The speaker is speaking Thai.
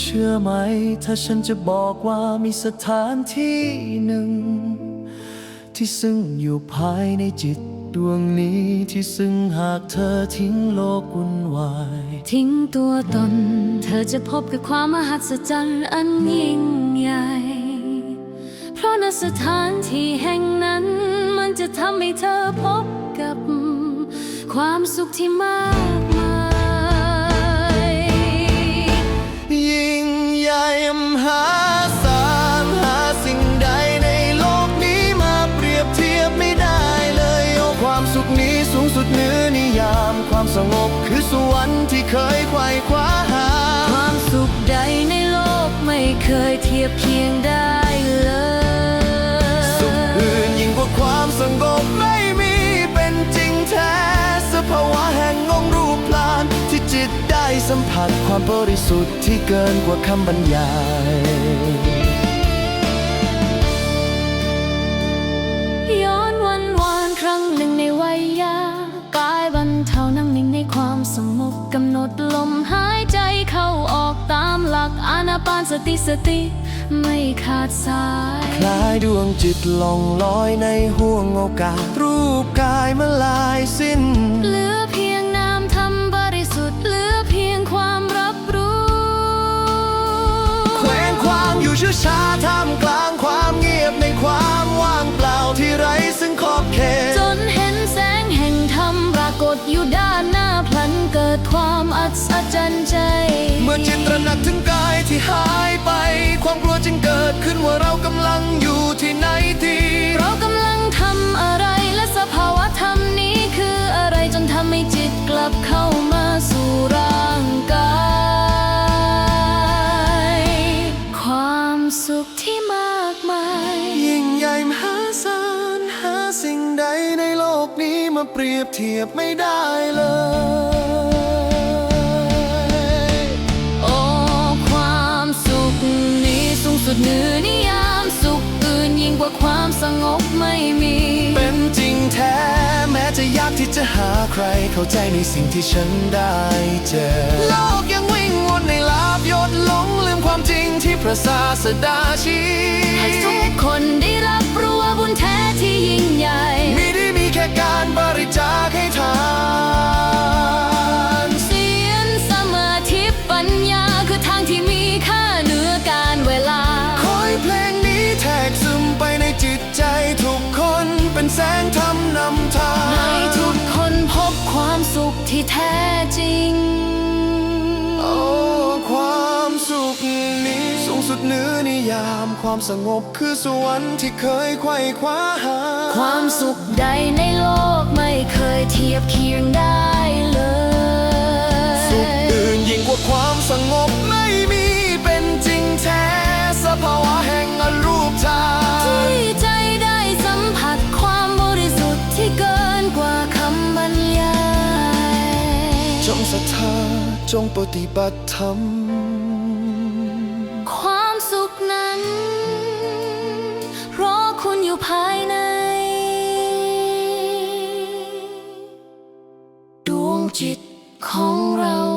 เชื่อไหม ถ้าฉันจะบอกว่ามีสถานที่หนึ่ง ที่ซึ่งอยู่ภายในจิตดวงนี้ที่ซึ่งหากเธอทิ้งโลกวุ่นวาย ทิ้งตัวตน เธอจะพบกับความมหัศจรรย์อันยิ่งใหญ่ เพราะณสถานที่แห่งนั้น มันจะทำให้เธอพบกับ ความสุขที่มาก สงบคือสวรรค์ที่เคยไขว่คว้าหา ความสุขใดในโลกไม่เคยเทียบเคียงได้เลย สุขอื่นยิ่งกว่าความสงบไม่มีเป็นจริงแท้สภาวะแห่งองรูปพลานที่จิตได้สัมผัสความบริสุทธิ์ที่เกินกว่าคำบรรยาย นาปานสติสติ ไม่ขาดสาย คล้ายดวงจิตล่องลอยในห่วงโอกาส รูปกายมาลายสิ้น เหลือเพียงนามธรรมบริสุทธิ์ เหลือเพียงความรับรู้เคว้งคว้างอยู่ช้าๆท่ามกลางความเงียบในความว่างเปล่าที่ไร้ซึ่งขอบเขตจนเห็นแสงแห่งธรรมปรากฏอยู่ด้านหน้าพลันเกิดความอัศจรรย์ใจ เมื่อจิตตระหนักถึงกาย ที่หายไป ความกลัวจึงเกิดขึ้นว่าเรากำลังอยู่ที่ไหนที่เรากำลังทำอะไรและสภาวะธรรมนี้คืออะไรจนทำให้จิตกลับเข้ามาสู่ร่างกายความสุขที่มากมาย ยิ่งใหญ่มหาศาลหาสิ่งใดในโลกนี้มาเปรียบเทียบไม่ได้เลย สูงสุดเหนือนิยามสุขอื่นยิ่งกว่าความสงบไม่มี เป็นจริงแท้แม้จะยากที่จะหาใครเข้าใจในสิ่งที่ฉันได้เจอ โลกยังวิ่งวนในลาบยศหลงลืมความจริงที่พระศาสดาชี้ให้ทุกคนได้รับรู้ว่าบุญแท้ที่ยิ่งใหญ่ มีได้มีแค่การบริจาคให้ทาน แท้จริง โอ้ ความสุขนี้สูงสุดเหนือนิยาม ความสงบคือสวรรค์ที่เคยไขว่คว้าหา ความสุขใดในโลกไม่เคยเทียบเคียงได้เลย สุขอื่นยิ่งกว่าความสงบไม่มีเป็นจริงแท้ สภาวะแห่งอรูปธาตุที่ จงปฏิบัติธรรม ความสุขนั้นรอคุณอยู่ภายใน ดวงจิตของเรา